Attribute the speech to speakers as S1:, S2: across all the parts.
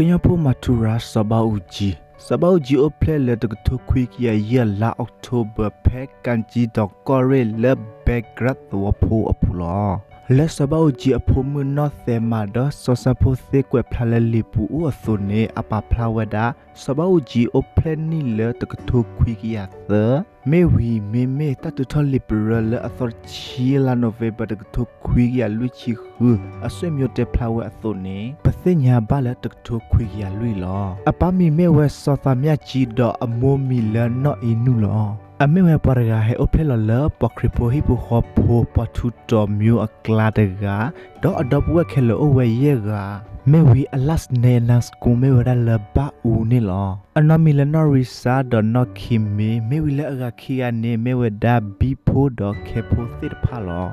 S1: ကညဖိုမတူရာစဘာဦးဂျီစဘာဦးဂျီအိုဖလဲလက်တကထုခွေကရရလာအောက်တိုဘာဖဲကန်ဂျီဒေါကောရဲလက်ဘက်ဂရတ်ဝဖိုအပူလော လက်စဘာဦးဂျီအဖိုမနော့သဲမာဒဆောဆာဖိုသေကွယ်ဖလာလီပူအသုနေအပဖလာဝဒါစဘာဦးဂျီအိုဖလဲနီလက်တကထုခွေကရသမေဝီမေမေတတထလီပရလအသောချီလာနိုဗေဘာတကထုခွေရလူချီခုအဆွေမျိုးတက်ဖလာဝအသုနေပသိညာဘလတကထုခွေရလူလောအပမီမေဝဲစောသမမြချီတော့အမိုမီလနော့အင်းနူလော အမေဝပရဂါဟေအဖဲလလပခရပိုဟိပခောဖိုပထုတော်မျိုးအကလာတကတော့အဒပ်ဝဲခဲလောဝဲယေဂါမေဝီအလတ်နေနတ်ကူမေဝရလဘဦးနေလောအနမီလနော်ရီစာဒနော်ခိမီမေဝီလအဂခိယနေမေဝဒါဘီဖိုဒခေဖိုသစ်ဖာလော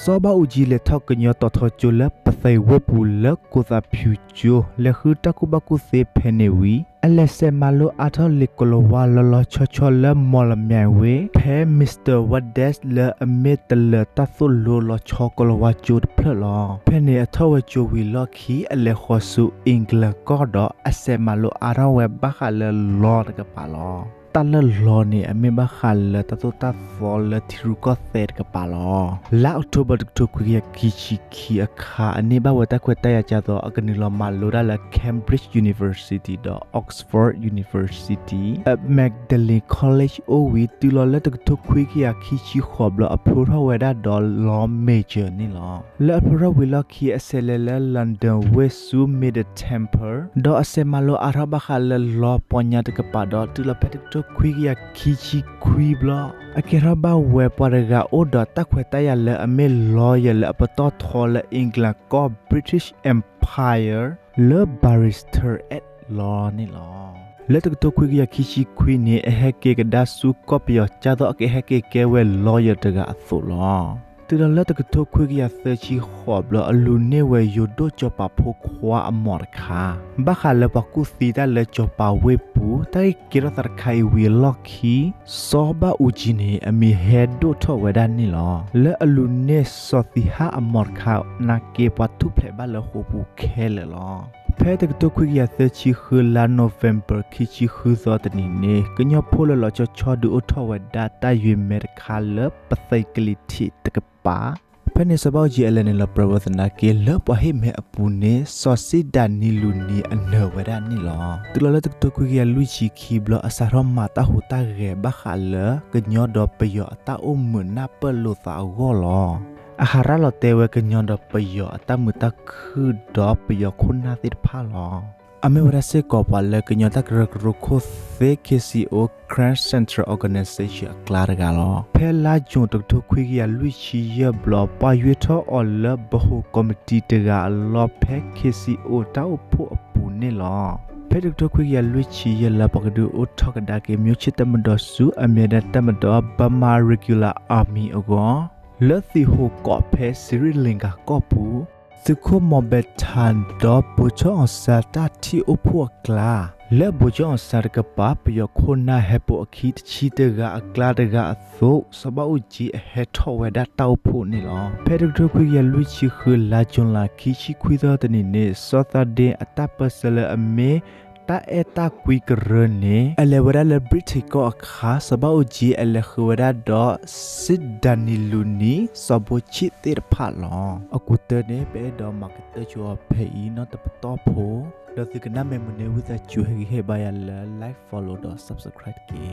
S1: စောဘဦးကြီးလက်ထောက်ကညတော်ထချူလပသိဝပူလကိုသာဖြူချိုလခတကုဘကုစေဖဲနေဝီ အလက်ဆမလိုအထလီကလိုဝါလလချချလမော်လမြိုင်ဝေဖဲမစ္စတာဝတ်ဒက်လအမီတလတသုလိုလချကလဝါချူဖလလောဖဲနေအထဝချူဝီလခီအလက်ခေါ်စုအင်္ဂလကောဒအစမလိုအရဝဲဘခလလောတကပါလော တလလောနေအမေဘခလတတတဖောလတီရုကသက်ကပါလောလာအောက်တိုဘာတုခွေရကီချီခီအခါအနေဘဝတခွေတရကြတော့အကနီလောမလိုရလာ Cambridge University တော့ Oxford University at Magdalene College o we တူလောလက်တကခွေကီယခီချီခေါဘလအဖိုရဝဒါဒေါ် law major နီလောလက်အဖိုရဝီလခီအစလဲလ London West Su Mid Temper တော့အစမလောအရဘခလ law ပညာတကပါတော့တူလပက်တခွေကီယခီချီခွီဘလအကေရဘဝဲပရဂါအိုဒတခွေတရလအမေ lawyer လပတော်ထော်လအင်္ဂလကော British Empire le barrister at law နီလောလက်တကတခွေကခီချီခွေနေအဟက်ကေကဒါစုကော့ပီယချာတော့အဟက်ကေကဲဝဲ lawyer တကအသုလော တူလလက်တကတခွေကရသချီခေါဘလအလူနေဝဲယိုဒိုချပဖိုခွာအမော်ခါဘခါလပကုစီတလက်ချပဝေပူတိုင်ကိရသရခိုင်ဝီလော့ခီစောဘဦးဂျီနေအမီဟက်ဒိုထောဝဒန်နီလောလဲအလူနေစောတိဟာအမော်ခါနာကေပတုဖလေဘလခုပူခဲလေလောဖဲတကတခွေရသချီခလာနိုဗ ెంబ ာခီချီခူဇောတနီနေကညဖိုလလောချချောဒူထောဝဒတာယွေမေခါလပသိကလီတီတကပါ ဖနေစပေါကြီးအလနေလပရဝသနာကေလပဟိမေအပူနေစောစစ်ဒန်နီလူနီအနဝရနီလောတူလလတတခွေရလူချီခီဘလအစရမတာဟူတာရေဘခါလကညောဒပယောတာအုံမနာပလုသာဂောလောอาหารเราเตวกันยอนดอปยอตามือตะคือดอปยอคุณนาติพาลอအ မေဝရစေကောပါလေကညတကရကရခိုသေကေစီအို Crash Center Organization ကလာရကလောဖဲလာဂျွန်တထခွေရလူချီရဘလပါရွေထောအော်လဘဟုကော်မတီတကလောဖဲကေစီအိုတောက်ဖို့အပူနေလောဖဲဒက်ခွေရလူချီရလပကဒူအိုထောက်ကဒါကေမြို့ချစ်တမတော်စုအမေဒတမတော်ဘမာ regular army အကောလက်စီဟိုကော့ဖဲစီရီလင်ကာကော့ပူ စခုမဘက်ထန်တော့ပူချောဆာတာတီအဖို့ကလာလက်ဘူချောဆာကပပယခုနာဟပအခီတချီတကအကလာတကအသုစပအုကြီးအဟက်ထောဝဒတောက်ဖို့နေလောဖဲဒက်ခွေရလူချီခလာဂျွန်လာခီချီခွေသောတနေနေစောသဒင်အတပစလအမေ တာအတာကွီကရနေအလေဝရလဘရစ်ကိုအခါစဘောဂျီအလေခဝရဒေါစစ်ဒနီလူနီစဘောချစ်တေဖာလောအခုတနေပေဒေါမကတချောဖေးနော်တပတော့ဖို့ဒေါ်စီကနမေမနေဝိဇချူဟေဟေဘယာလ like follow တော့ subscribe ကေ